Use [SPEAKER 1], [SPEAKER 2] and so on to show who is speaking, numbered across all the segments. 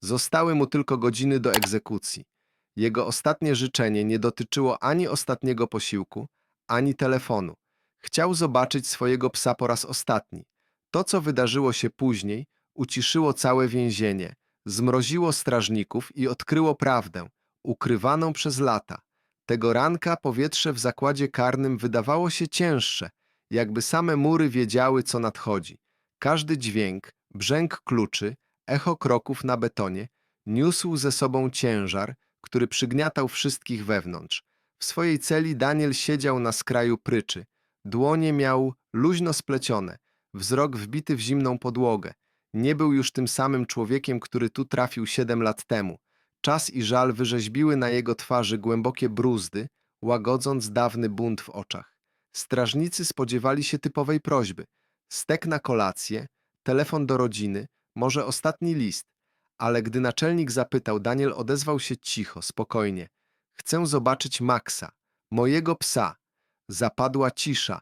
[SPEAKER 1] Zostały mu tylko godziny do egzekucji. Jego ostatnie życzenie nie dotyczyło ani ostatniego posiłku, ani telefonu. Chciał zobaczyć swojego psa po raz ostatni. To, co wydarzyło się później, uciszyło całe więzienie, zmroziło strażników i odkryło prawdę, ukrywaną przez lata. Tego ranka powietrze w zakładzie karnym wydawało się cięższe, jakby same mury wiedziały, co nadchodzi. Każdy dźwięk, brzęk kluczy, echo kroków na betonie niósł ze sobą ciężar, który przygniatał wszystkich wewnątrz. W swojej celi Daniel siedział na skraju pryczy. Dłonie miał luźno splecione, wzrok wbity w zimną podłogę. Nie był już tym samym człowiekiem, który tu trafił siedem lat temu. Czas i żal wyrzeźbiły na jego twarzy głębokie bruzdy, łagodząc dawny bunt w oczach. Strażnicy spodziewali się typowej prośby. Stek na kolację, telefon do rodziny, może ostatni list. Ale gdy naczelnik zapytał, Daniel odezwał się cicho, spokojnie. Chcę zobaczyć Maxa, mojego psa. Zapadła cisza.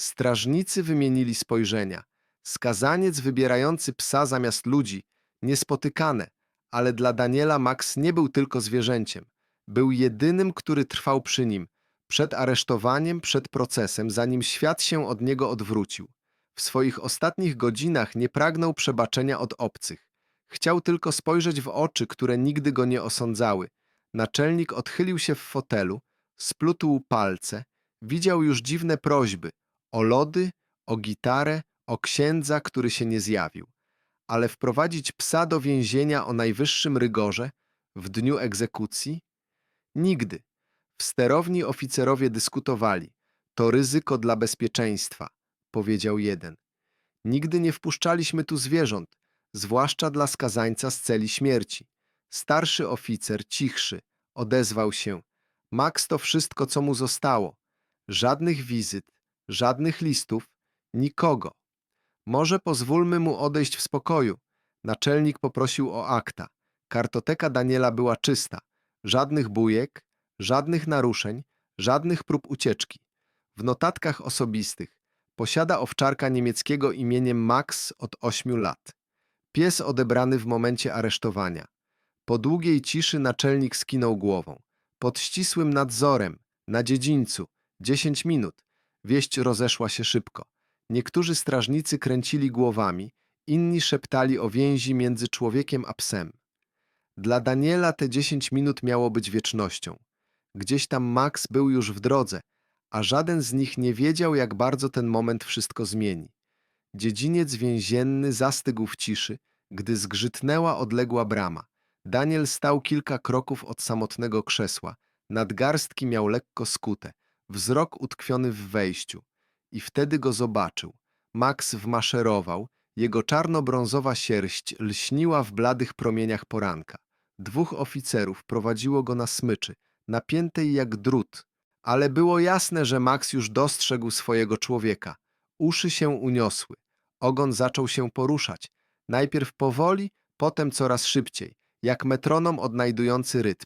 [SPEAKER 1] Strażnicy wymienili spojrzenia. Skazaniec wybierający psa zamiast ludzi, niespotykane, ale dla Daniela Max nie był tylko zwierzęciem. Był jedynym, który trwał przy nim, przed aresztowaniem, przed procesem, zanim świat się od niego odwrócił. W swoich ostatnich godzinach nie pragnął przebaczenia od obcych. Chciał tylko spojrzeć w oczy, które nigdy go nie osądzały. Naczelnik odchylił się w fotelu, splótł palce, widział już dziwne prośby o lody, o gitarę, o księdza, który się nie zjawił. Ale wprowadzić psa do więzienia o najwyższym rygorze w dniu egzekucji? Nigdy. W sterowni oficerowie dyskutowali. To ryzyko dla bezpieczeństwa, powiedział jeden. Nigdy nie wpuszczaliśmy tu zwierząt, zwłaszcza dla skazańca z celi śmierci. Starszy oficer, cichszy, odezwał się. Max to wszystko, co mu zostało. Żadnych wizyt, żadnych listów, nikogo. Może pozwólmy mu odejść w spokoju. Naczelnik poprosił o akta. Kartoteka Daniela była czysta. Żadnych bujek, żadnych naruszeń, żadnych prób ucieczki. W notatkach osobistych posiada owczarka niemieckiego imieniem Max od ośmiu lat. Pies odebrany w momencie aresztowania. Po długiej ciszy naczelnik skinął głową. Pod ścisłym nadzorem, na dziedzińcu, dziesięć minut. Wieść rozeszła się szybko. Niektórzy strażnicy kręcili głowami, inni szeptali o więzi między człowiekiem a psem. Dla Daniela te dziesięć minut miało być wiecznością. Gdzieś tam Max był już w drodze, a żaden z nich nie wiedział, jak bardzo ten moment wszystko zmieni. Dziedziniec więzienny zastygł w ciszy, gdy zgrzytnęła odległa brama. Daniel stał kilka kroków od samotnego krzesła. Nadgarstki miał lekko skute, wzrok utkwiony w wejściu. I wtedy go zobaczył. Max wmaszerował, jego czarno-brązowa sierść lśniła w bladych promieniach poranka. Dwóch oficerów prowadziło go na smyczy, napiętej jak drut, ale było jasne, że Max już dostrzegł swojego człowieka. Uszy się uniosły, ogon zaczął się poruszać, najpierw powoli, potem coraz szybciej, jak metronom odnajdujący rytm.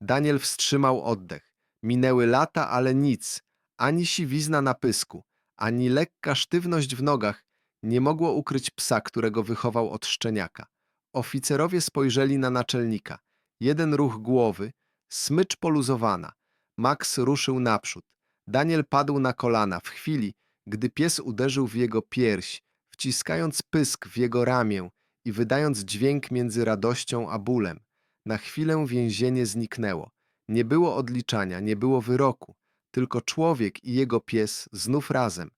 [SPEAKER 1] Daniel wstrzymał oddech. Minęły lata, ale nic, ani siwizna na pysku, ani lekka sztywność w nogach nie mogło ukryć psa, którego wychował od szczeniaka. Oficerowie spojrzeli na naczelnika. Jeden ruch głowy, smycz poluzowana. Max ruszył naprzód. Daniel padł na kolana w chwili, gdy pies uderzył w jego pierś, wciskając pysk w jego ramię i wydając dźwięk między radością a bólem. Na chwilę więzienie zniknęło. Nie było odliczania, nie było wyroku, tylko człowiek i jego pies znów razem.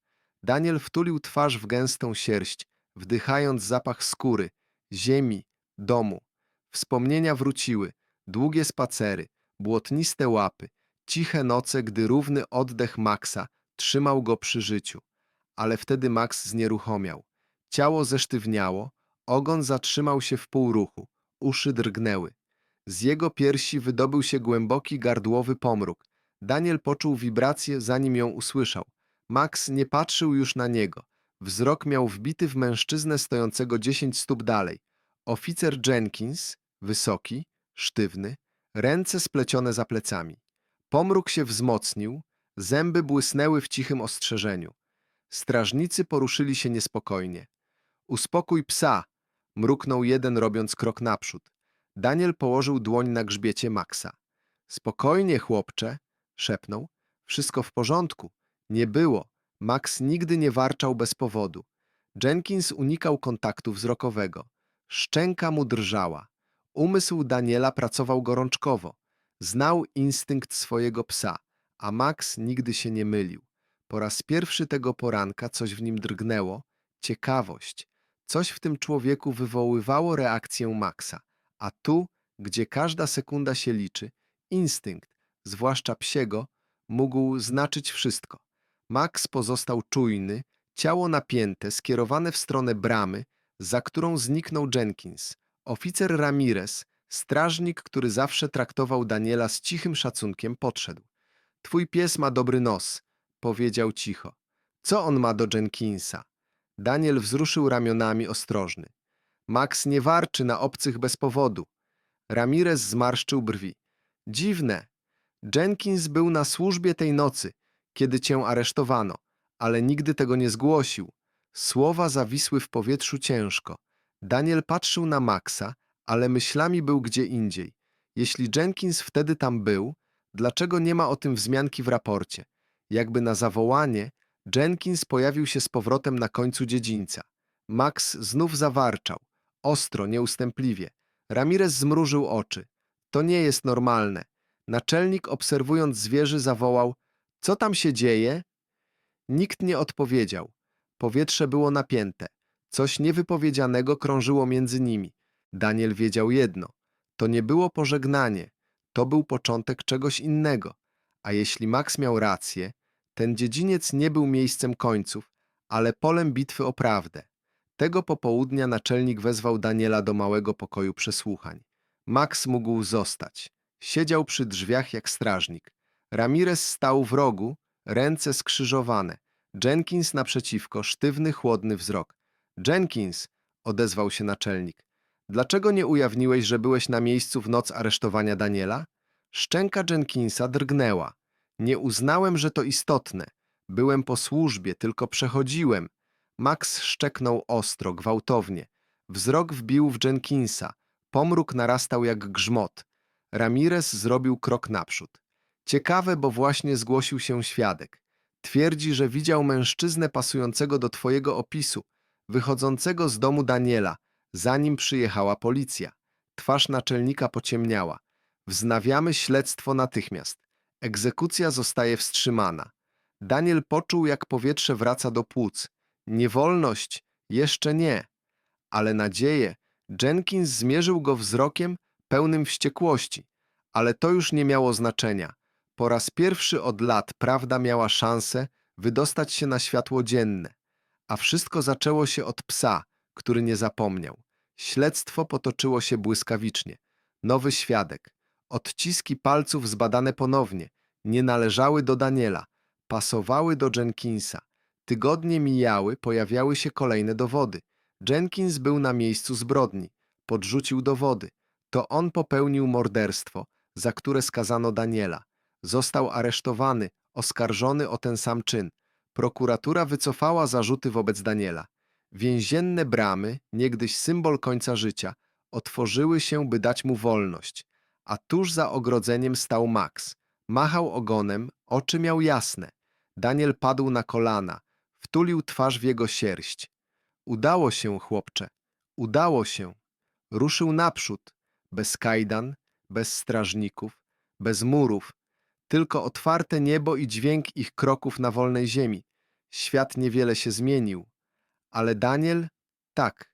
[SPEAKER 1] Daniel wtulił twarz w gęstą sierść, wdychając zapach skóry, ziemi, domu. Wspomnienia wróciły, długie spacery, błotniste łapy, ciche noce, gdy równy oddech Maxa trzymał go przy życiu. Ale wtedy Max znieruchomiał. Ciało zesztywniało, ogon zatrzymał się w pół ruchu, uszy drgnęły. Z jego piersi wydobył się głęboki gardłowy pomruk. Daniel poczuł wibrację, zanim ją usłyszał. Max nie patrzył już na niego. Wzrok miał wbity w mężczyznę stojącego dziesięć stóp dalej. Oficer Jenkins, wysoki, sztywny, ręce splecione za plecami. Pomruk się wzmocnił, zęby błysnęły w cichym ostrzeżeniu. Strażnicy poruszyli się niespokojnie. Uspokój psa, mruknął jeden robiąc krok naprzód. Daniel położył dłoń na grzbiecie Maxa. Spokojnie, chłopcze, szepnął. Wszystko w porządku. Nie było. Max nigdy nie warczał bez powodu. Jenkins unikał kontaktu wzrokowego. Szczęka mu drżała. Umysł Daniela pracował gorączkowo. Znał instynkt swojego psa, a Max nigdy się nie mylił. Po raz pierwszy tego poranka coś w nim drgnęło, ciekawość. Coś w tym człowieku wywoływało reakcję Maxa, a tu, gdzie każda sekunda się liczy, instynkt, zwłaszcza psiego, mógł znaczyć wszystko. Max pozostał czujny, ciało napięte, skierowane w stronę bramy, za którą zniknął Jenkins. Oficer Ramirez, strażnik, który zawsze traktował Daniela z cichym szacunkiem, podszedł. Twój pies ma dobry nos, powiedział cicho. Co on ma do Jenkinsa? Daniel wzruszył ramionami ostrożny. Max nie warczy na obcych bez powodu. Ramirez zmarszczył brwi. Dziwne. Jenkins był na służbie tej nocy, kiedy cię aresztowano, ale nigdy tego nie zgłosił. Słowa zawisły w powietrzu ciężko. Daniel patrzył na Maxa, ale myślami był gdzie indziej. Jeśli Jenkins wtedy tam był, dlaczego nie ma o tym wzmianki w raporcie? Jakby na zawołanie, Jenkins pojawił się z powrotem na końcu dziedzińca. Max znów zawarczał, ostro, nieustępliwie. Ramirez zmrużył oczy. To nie jest normalne. Naczelnik, obserwując zwierzy, zawołał: Co tam się dzieje? Nikt nie odpowiedział. Powietrze było napięte. Coś niewypowiedzianego krążyło między nimi. Daniel wiedział jedno: to nie było pożegnanie, to był początek czegoś innego. A jeśli Max miał rację, ten dziedziniec nie był miejscem końców, ale polem bitwy o prawdę. Tego popołudnia naczelnik wezwał Daniela do małego pokoju przesłuchań. Max mógł zostać. Siedział przy drzwiach jak strażnik. Ramirez stał w rogu, ręce skrzyżowane. Jenkins naprzeciwko, sztywny, chłodny wzrok. Jenkins, odezwał się naczelnik. Dlaczego nie ujawniłeś, że byłeś na miejscu w noc aresztowania Daniela? Szczęka Jenkinsa drgnęła. Nie uznałem, że to istotne. Byłem po służbie, tylko przechodziłem. Max szczeknął ostro, gwałtownie. Wzrok wbił w Jenkinsa. Pomruk narastał jak grzmot. Ramirez zrobił krok naprzód. Ciekawe, bo właśnie zgłosił się świadek. Twierdzi, że widział mężczyznę pasującego do twojego opisu, wychodzącego z domu Daniela, zanim przyjechała policja. Twarz naczelnika pociemniała. Wznawiamy śledztwo natychmiast. Egzekucja zostaje wstrzymana. Daniel poczuł, jak powietrze wraca do płuc. Niewolność jeszcze nie, ale nadzieję. Jenkins zmierzył go wzrokiem pełnym wściekłości, ale to już nie miało znaczenia. Po raz pierwszy od lat prawda miała szansę wydostać się na światło dzienne, a wszystko zaczęło się od psa, który nie zapomniał. Śledztwo potoczyło się błyskawicznie. Nowy świadek. Odciski palców zbadane ponownie. Nie należały do Daniela. Pasowały do Jenkinsa. Tygodnie mijały, pojawiały się kolejne dowody. Jenkins był na miejscu zbrodni. Podrzucił dowody. To on popełnił morderstwo, za które skazano Daniela. Został aresztowany, oskarżony o ten sam czyn. Prokuratura wycofała zarzuty wobec Daniela. Więzienne bramy, niegdyś symbol końca życia, otworzyły się, by dać mu wolność. A tuż za ogrodzeniem stał Max. Machał ogonem, oczy miał jasne. Daniel padł na kolana, wtulił twarz w jego sierść. Udało się, chłopcze, udało się. Ruszył naprzód, bez kajdan, bez strażników, bez murów, tylko otwarte niebo i dźwięk ich kroków na wolnej ziemi. Świat niewiele się zmienił. Ale Daniel, tak,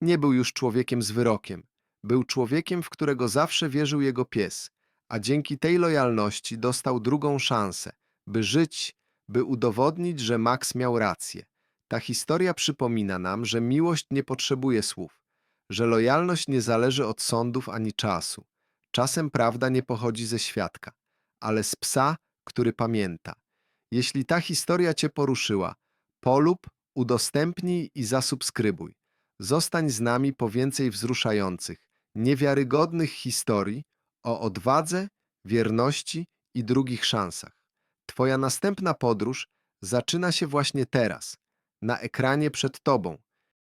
[SPEAKER 1] nie był już człowiekiem z wyrokiem. Był człowiekiem, w którego zawsze wierzył jego pies, a dzięki tej lojalności dostał drugą szansę, by żyć, by udowodnić, że Max miał rację. Ta historia przypomina nam, że miłość nie potrzebuje słów, że lojalność nie zależy od sądów ani czasu. Czasem prawda nie pochodzi ze świadka, ale z psa, który pamięta. Jeśli ta historia Cię poruszyła, polub, udostępnij i zasubskrybuj. Zostań z nami po więcej wzruszających, niewiarygodnych historii o odwadze, wierności i drugich szansach. Twoja następna podróż zaczyna się właśnie teraz, na ekranie przed Tobą.